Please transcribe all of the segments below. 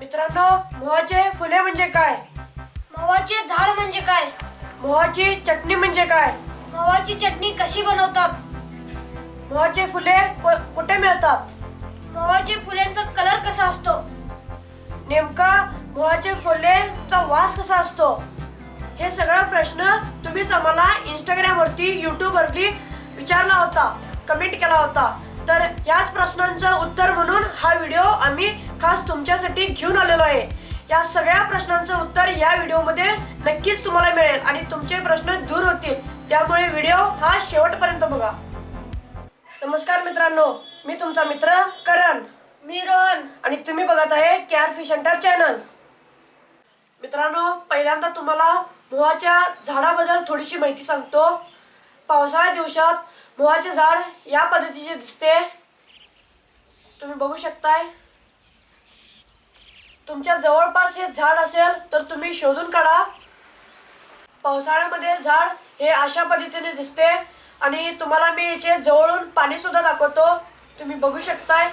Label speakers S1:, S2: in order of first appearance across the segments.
S1: मित्रांनो मोहाचे फुले म्हणजे काय?
S2: मवाचे झाड म्हणजे काय?
S1: मोहाची चटणी म्हणजे काय?
S2: मवाची चटणी कशी बनवतात?
S1: मोहाचे फुले को- कुठे मिळतात?
S2: मवाचे फुलांचा कलर कसा असतो?
S1: नेमका मोहाचे फुलेचा वास कसा असतो? हे सगळं प्रश्न तुम्हीच आम्हाला इंस्टाग्राम वरती युट्यूब वरती विचारला होता कमेंट केला होता. तर याच प्रश्नांचं उत्तर म्हणून हा व्हिडिओ आम्ही खास तुमच्यासाठी घेऊन आलेलो आहे. या सगळ्या प्रश्नांचं उत्तर या व्हिडिओमध्ये नक्कीच तुम्हाला मिळेल आणि तुमचे प्रश्न दूर होतील. त्यामुळे व्हिडिओ हा शेवटपर्यंत बघा. नमस्कार मित्रांनो मी तुमचा मित्र करण.
S2: मी रोहन.
S1: आणि तुम्ही बघत आहे केआर फिश सेंटर चॅनल. मित्रांनो पहिल्यांदा तुम्हाला मोहाच्या झाडाबद्दल थोडीशी माहिती सांगतो. पावसाळ्या दिवसात मोहाचे झाड या पद्धतीचे दिसते. तुम्ही बघू शकताय. तुमच्या जवळपास हे झाड असेल तर तुम्ही शोधून काढा. पावसाळ्यामध्ये झाड हे अशा पद्धतीने दिसते आणि तुम्हाला मी याचे जवळून पाणी सुद्धा दाखवतो. तुम्ही बघू शकताय.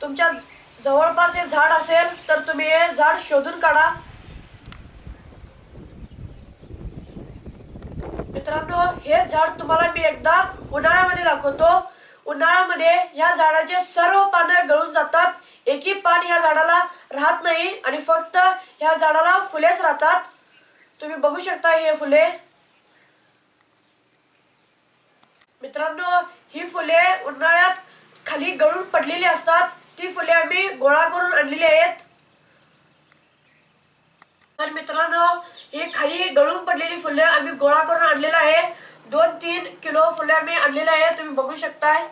S1: तुमच्या जवळपास हे झाड असेल तर तुम्ही हे झाड शोधून काढा. मित्रांनो हे झाड तुम्हाला मी एकदा उन्हाळ्यामध्ये दाखवतो. उन्हाळ्यामध्ये या झाडाचे सर्व पानं गळून जातात. एकही पान ह्या झाडाला राहत नाही आणि फक्त ह्या झाडाला फुलेच राहतात. तुम्ही बघू शकता हे फुले. मित्रांनो ही फुले उन्हाळ्यात खाली गळून पडलेली असतात. ती फुले आम्ही गोळा करून आणलेली आहेत. तर मित्रांनो ही खाली गळून पडलेली फुले आम्ही गोळा करून आणलेलं आहे. दोन तीन किलो फुले आम्ही आणलेले आहे तुम्ही बघू शकताय.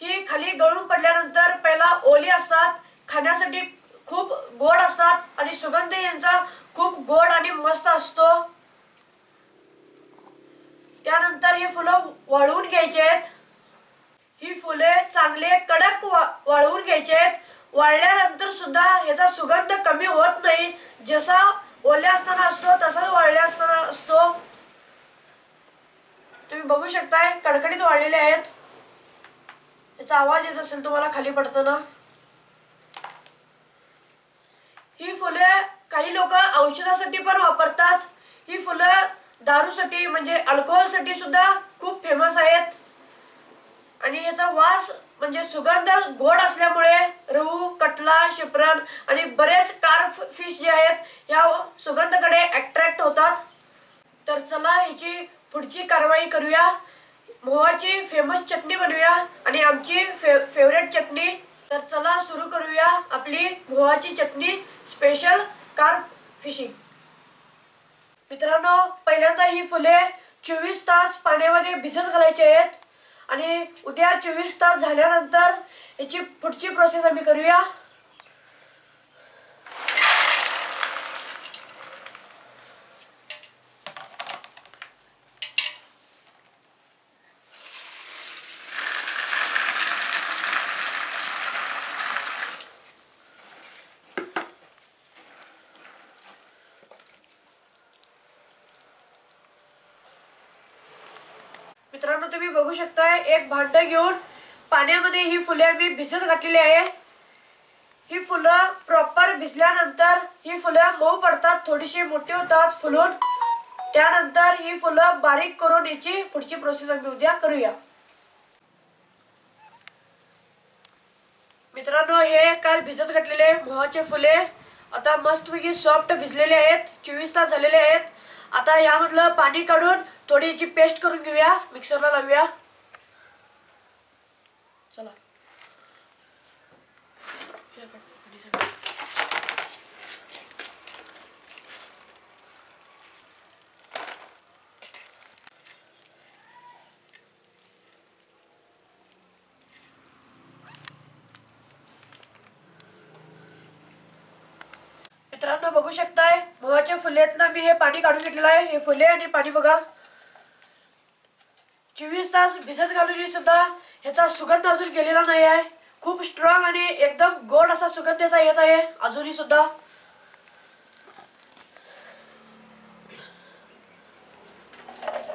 S1: ही खाली गळून पडल्यानंतर पहिला ओली असतात खाण्यासाठी खूप गोड असतात आणि सुगंध यांचा खूप गोड आणि मस्त असतो. त्यानंतर ही फुलं वाळवून घ्यायची आहेत ही फुले चांगले कडक वा- वाळवून घ्यायचे आहेत वाळल्यानंतर सुद्धा याचा सुगंध कमी होत नाही. जसा ओल्या असताना असतो तसाच वाळल्या असताना असतो. तुम्ही बघू शकताय कडकडीत वाळलेले आहेत. याचा आवाज येत असेल तुम्हाला खाली पडताना ही फुले काही लोक औषधासाठी पण वापरतात. ही फुलं दारूसाठी म्हणजे अल्कोहोलसाठी सुद्धा खूप फेमस आहेत. आणि याचा वास म्हणजे सुगंध गोड असल्यामुळे रहू कटला शिपरण आणि बरेच कार फिश जे आहेत या सुगंधाकडे अट्रॅक्ट होतात. तर चला ह्याची पुढची कारवाई करूया. मोहाची फेमस चटणी बनवूया आणि आमची फे फेवरेट चटणी. तर चला सुरू करूया आपली मोहाची चटणी स्पेशल कार फिशिंग मित्रांनो पहिल्यांदा ही फुले चोवीस तास पाण्यामध्ये भिजत घालायची आहेत. आणि उद्या चोवीस तास झाल्यानंतर याची पुढची प्रोसेस आम्ही करूया. मित्रांनो तुम्ही बघू शकताय एक भांड घेऊन पाण्यामध्ये ही फुले मी भिजत घातलेली आहे. ही फुलं प्रॉपर भिजल्यानंतर ही फुलं मऊ पडतात थोडीशी मोठी होतात फुलून. त्यानंतर ही फुलं बारीक करून याची पुढची प्रोसेस आम्ही उद्या करूया. मित्रांनो हे काल भिजत घातलेले मोहाचे फुले आता मस्तपैकी सॉफ्ट भिजलेले आहेत चोवीस तास झालेले आहेत. आता यामधलं पाणी काढून थोडी पेस्ट करून घेऊया मिक्सरला लावूया. चला. मित्रांनो बघू शकताय मोहाच्या फुल्यातलं मी हे पाणी काढून घेतलेलं आहे. हे फुले आणि पाणी बघा. चोवीस तास भिजत घालून सुद्धा ह्याचा सुगंध अजून गेलेला नाही आहे. खूप स्ट्रॉंग आणि एकदम गोड असा सुगंध याचा येत आहे. अजूनही सुद्धा.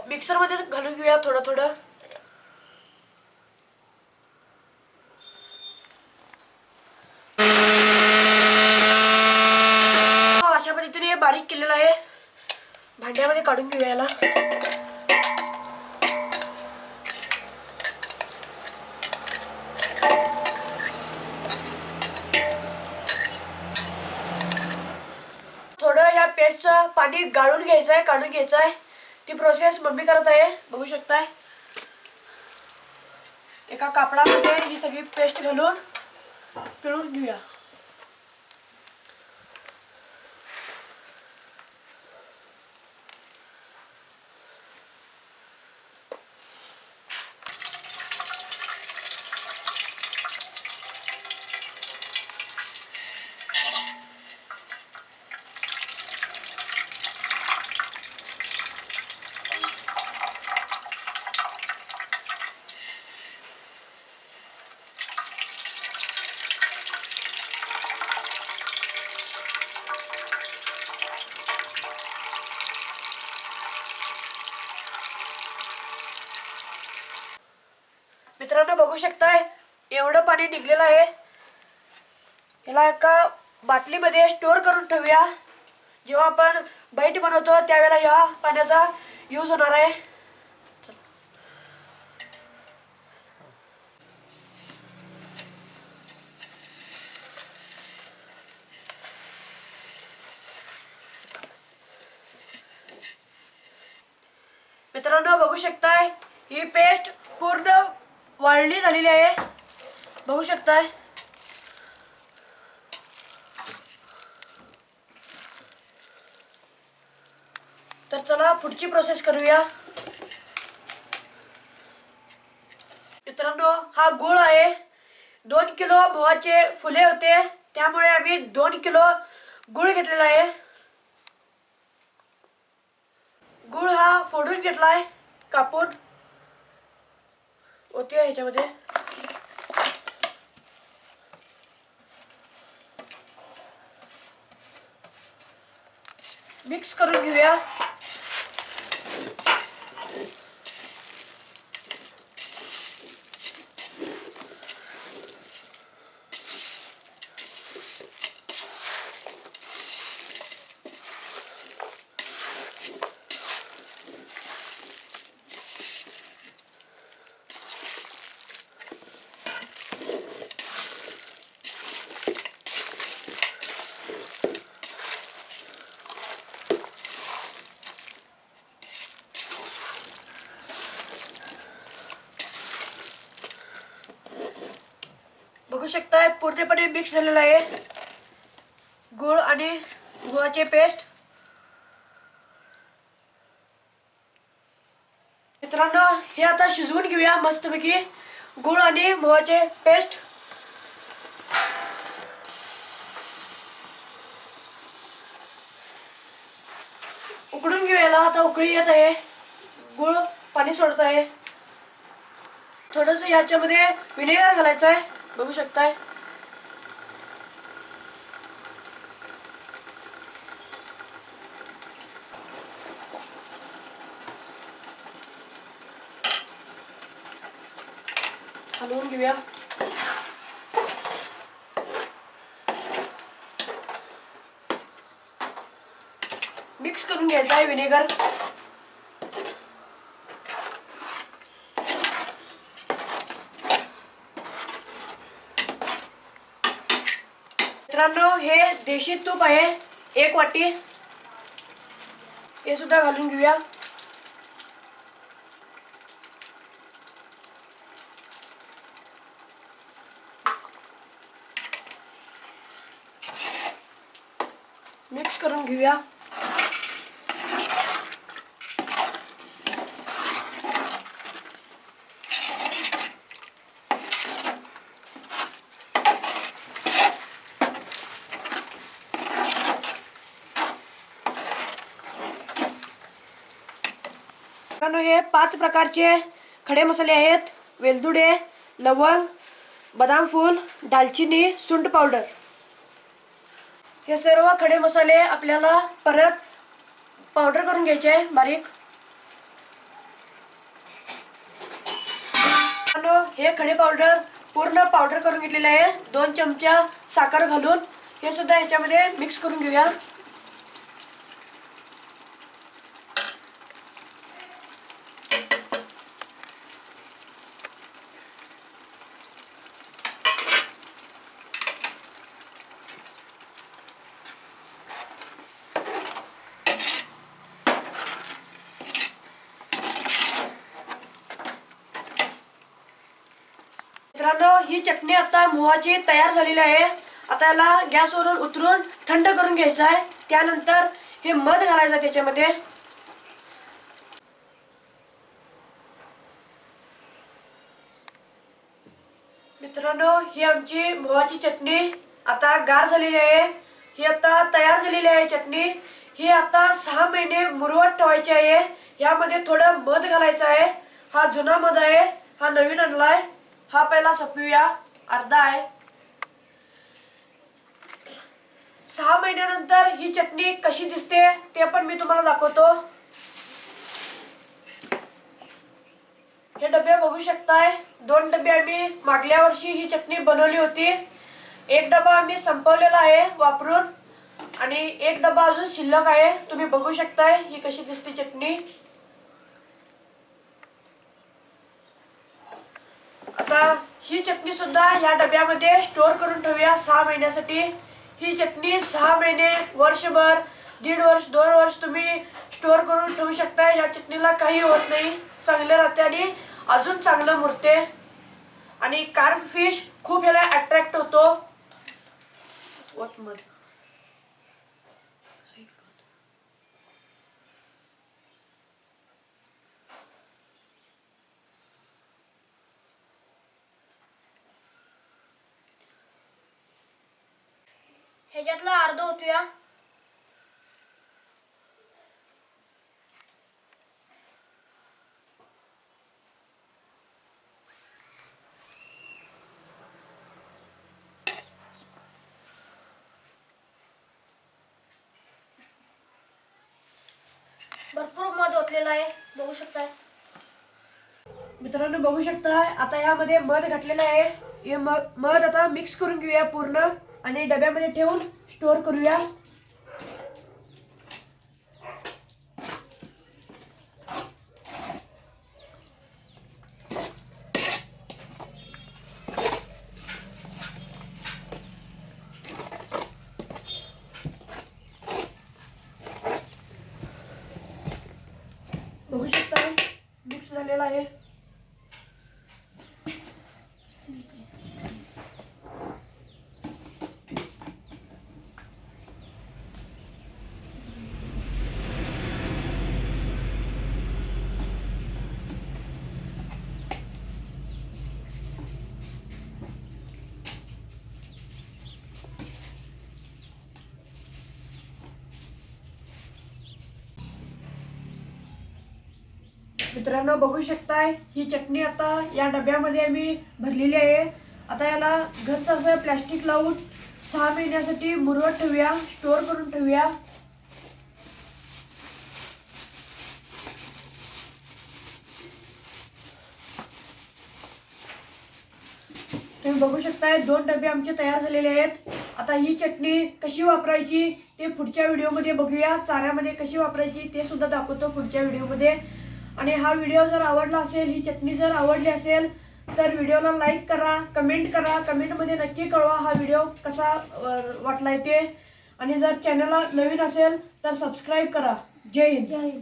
S1: मिक्सरमध्ये घालून घेऊया थोडं थोडं. भांड्यामध्ये थोडं या पेस्टचं पाणी गाळून घ्यायचं आहे काढून घ्यायचं आहे ती प्रोसेस मम्मी करत आहे. बघू शकताय. एका कापडामध्ये ही सगळी पेस्ट घालून पिळून घेऊया. मित्रांनो बघू शकताय एवढं पाणी निघलेलं आहे. याला एका बाटलीमध्ये स्टोअर करून ठेवूया. जेव्हा आपण बैट बनवतो त्यावेळेला या पाण्याचा यूज होणार आहे. मित्रांनो बघू शकताय ही पेस्ट पूर्ण वाळली झालेली आहे. बघू शकताय. तर चला पुढची प्रोसेस करूया. मित्रांनो हा गुळ आहे. दोन किलो मोहाचे फुले होते. त्यामुळे आम्ही दोन किलो गुळ घेतलेला आहे. गुळ हा फोडून घेतलाय कापून. होते ह्याच्यामध्ये मिक्स करून घेऊया बघू शकताय पूर्णपणे मिक्स झालेलं आहे. गुळ आणि गुळाचे पेस्ट मित्रांनो हे आता शिजवून घेऊया मस्तपैकी. गुळ आणि मोहाचे पेस्ट उकडून घेऊया आता उकळी येत आहे. गुळ पाणी सोडत आहे. थोडंसं याच्यामध्ये विनेगर घालायचं आहे बघू शकताय? हलवून घेऊया. मिक्स करून घ्यायचा आहे विनेगर मित्रांनो हे देशी तूप आहे. एक वाटी. हे सुद्धा घालून घेऊया. मिक्स करून घेऊया मित्रांनो हे पाच प्रकारचे खडे मसाले आहेत. वेलदुडे लवंग बदाम फूल दालचिनी सुंठ पावडर. हे सर्व खडे मसाले आपल्याला परत पावडर करून घ्यायचे आहे. बारीक. हे खडे पावडर पूर्ण पावडर करून घेतलेले आहे. दोन चमचा साखर घालून. हे सुद्धा ह्याच्यामध्ये मिक्स करून घेऊया ही चटणी आता मुवाची तयार झालेली आहे. आता याला गॅसवरून उतरून थंड करून घ्यायचं आहे. त्यानंतर हे मध घालायचं त्याच्यामध्ये. मित्रांनो ही आमची मुवाची चटणी आता गार झालेली आहे. ही आता तयार झालेली आहे चटणी. ही आता सहा महिने मुरवत ठेवायची आहे. यामध्ये थोडं मध घालायचं आहे. हा जुना मध आहे. हा नवीन आणलाय. हा पहिला सपवूया अर्धा आहे. सहा महिन्यानंतर ही चटणी कशी दिसते ते पण मी तुम्हाला दाखवतो. हे डबे बघू शकताय. दोन डबे आम्ही मागल्या वर्षी ही चटणी बनवली होती. एक डबा आम्ही संपवलेला आहे वापरून. आणि एक डबा अजून शिल्लक आहे. तुम्ही बघू शकताय ही कशी दिसते चटणी. आता ही चटणी सुद्धा या डब्यामध्ये स्टोअर करून ठेवूया सहा महिन्यासाठी. ही चटणी सहा महिने वर्षभर दीड वर्ष दोन वर्ष तुम्ही स्टोअर करून ठेवू शकता. या चटणीला काही होत नाही. चांगले राहते आणि अजून चांगलं मुरते. आणि कार्प फिश खूप ह्याला अट्रॅक्ट होतो. वत Arda
S2: ह्याच्यातला भरपूर मध ओतलेला आहे. बघू शकताय.
S1: मित्रांनो बघू शकता आता यामध्ये मध घातलेलं आहे. हे म- मध आता मिक्स करून घेऊया पूर्ण. आणि डब्यामध्ये ठेवून स्टोअर करूया. बघू शकता मिक्स झालेला आहे. मित्रांनो बघू शकताय ही चटणी आता या डब्यामध्ये आम्ही भरलेली आहे. आता याला घरचं असं प्लॅस्टिक लावून सहा महिन्यासाठी मुरवत ठेवूया स्टोअर करून ठेवूया. तुम्ही बघू शकताय दोन डबे आमचे तयार झालेले आहेत. आता ही चटणी कशी वापरायची ते पुढच्या व्हिडिओमध्ये बघूया. चाऱ्यामध्ये कशी वापरायची ते सुद्धा दाखवतो पुढच्या व्हिडिओमध्ये आणि हा व्हिडिओ जर आवडला असेल ही चटणी जर आवडली असेल तर व्हिडिओला लाईक करा कमेंट करा. कमेंटमध्ये नक्की कळवा हा व्हिडिओ कसा वाटला आहे ते. आणि जर चॅनलला नवीन असेल तर सबस्क्राईब करा. जय हिंद.
S2: जय हिंद.